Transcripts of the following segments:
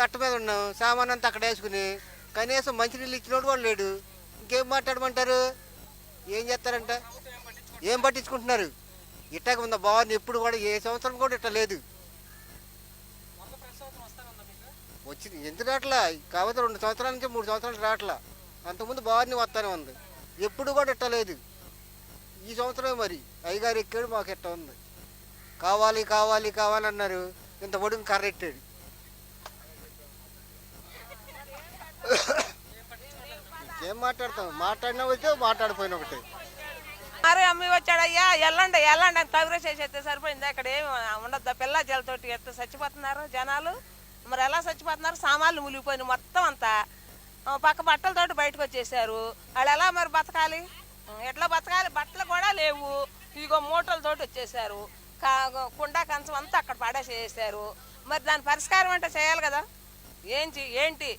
కట్ట మీద ఉన్నాం సామాన్ అంతా అక్కడ వేసుకుని. కనీసం మంచినీళ్ళు ఇచ్చినోడు కూడా లేడు. ఇంకేం మాట్లాడమంటారు? ఏం చేస్తారంట? ఏం పట్టించుకుంటున్నారు? ఇట్టాక ఉందా బాగుంది ఎప్పుడు కూడా ఏ సంవత్సరం కూడా ఇట్లా లేదు. వచ్చింది. ఎందుకు రావట్లా? కాకపోతే రెండు సంవత్సరాల నుంచి మూడు సంవత్సరాలు రావట్లా. అంతకుముందు బాగానే వస్తానే ఉంది. ఎప్పుడు కూడా ఇట్ట లేదు. ఈ సంవత్సరమే మరి. అయ్యగారు ఎక్కాడు మాకు ఇట్ట ఉంది. కావాలి కావాలి కావాలన్నారు ఇంత పొడుగు కర్ర ఎట్టాడు? ఏం మాట్లాడతాం మాట్లాడినా వచ్చే మాట్లాడిపోయిన ఒకటి. అరే అమ్మి వచ్చాడయ్యా ఎల్లండి ఎల్లండి అని తగురే చేసేస్తే సరిపోయింది? అక్కడ ఏమి ఉండద్దా? పిల్ల జలతోటి ఎత్త చచ్చిపోతున్నారు జనాలు. మరి ఎలా చచ్చిపోతున్నారు? సామాన్లు మునిగిపోయినాయి మొత్తం అంతా. పక్క బట్టలతోటి బయటకు వచ్చేసారు. వాళ్ళు ఎలా మరి బతకాలి? ఎట్లా బతకాలి? బట్టలు కూడా లేవు. ఇదిగో మూటలతోటి వచ్చేసారు. కా- కుండా కంచం అంతా అక్కడ పడేసేసారు. మరి దాని పరిష్కారం అంటే చేయాలి కదా? ఏంటి ఏంటి?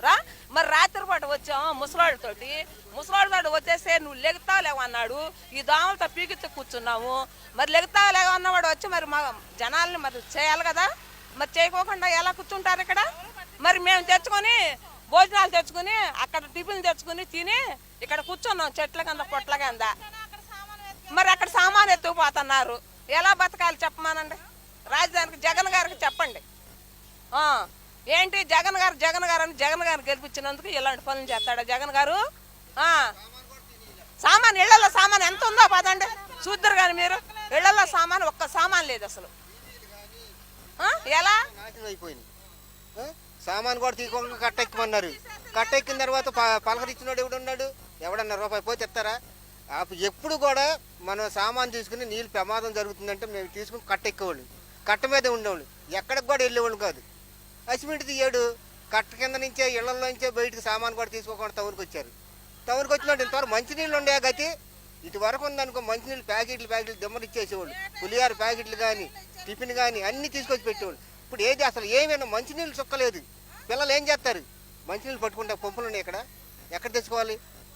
రా. మరి రాత్రిపూట వచ్చాము ముసలాళ్ళతోటి? ముసలాళ్ళతోటి వచ్చేస్తే నువ్వు లెగుతావు లేవన్నాడు ఈ దోమలతో పీకితే కూర్చున్నాము మరి లెగుతావు లేవన్నవాడు వచ్చి మరి మా జనాల్ని మరి చేయాలి కదా. మరి చేయకోకుండా ఎలా కూర్చుంటారు ఇక్కడ? మరి మేము తెచ్చుకొని భోజనాలు తెచ్చుకొని అక్కడ టిఫిన్ తెచ్చుకొని తిని ఇక్కడ కూర్చున్నాం చెట్ల కింద పొట్ల కింద. మరి అక్కడ సామాన్ ఎత్తుకుపోతున్నారు. ఎలా బతకాలి చెప్పమానండి? రాజధానికి జగన్ గారికి చెప్పండి. ఆ, ఏంటి జగన్ గారు జగన్ గారు అని జగన్ గారు గెలిపించినందుకు ఇలాంటి పనులు చేస్తాడా జగన్ గారు? సామాన్ ఇళ్ళలో సామాన్ ఎంత ఉందో పదండి. చూద్దరు కానీ మీరు. ఇళ్ళలో సామాన్ ఒక్క సామాన్ లేదు అసలు. ఎలా? అయిపోయింది. సామాన్ కూడా తీసుకోకుండా కట్టెక్కమన్నారు. కట్టెక్కిన తర్వాత ప- పలకరించినోడు ఎవడున్నాడు? ఎవడన్నా రూపాయి పోతే ఇస్తారా? అప్పుడు ఎప్పుడు కూడా మనం సామాన్ తీసుకుని నీళ్ళు ప్రమాదం జరుగుతుందంటే మేము తీసుకుని కట్టెక్కేవాళ్ళు. కట్ట మీద ఉండేవాళ్ళు. ఎక్కడికి కూడా వెళ్ళేవాళ్ళు కాదు. అసిమెంట్ తీయడు. కట్ట కింద నుంచే ఇళ్ళలోంచే బయటకు సామాన్ కూడా తీసుకోకుండా టౌన్కి వచ్చారు. టౌన్కి వచ్చినట్టు ఇంతవరకు మంచినీళ్ళు ఉండే గతి? ఇటువరకు ఉందనుకో మంచినీళ్ళు ప్యాకెట్లు ప్యాకెట్లు దిమ్మలు ఇచ్చేసేవాళ్ళు. పులిహార ప్యాకెట్లు కానీ టిఫిన్ కానీ అన్నీ తీసుకొచ్చి పెట్టేవాళ్ళు. ఇప్పుడు ఏది అసలు ఏమైనా మంచినీళ్ళు చుక్కలేదు పిల్లలు ఏం చేస్తారు? మంచినీళ్ళు పట్టుకుంటే పంపులు ఉన్నాయి ఇక్కడ. ఎక్కడ తెచ్చుకోవాలి?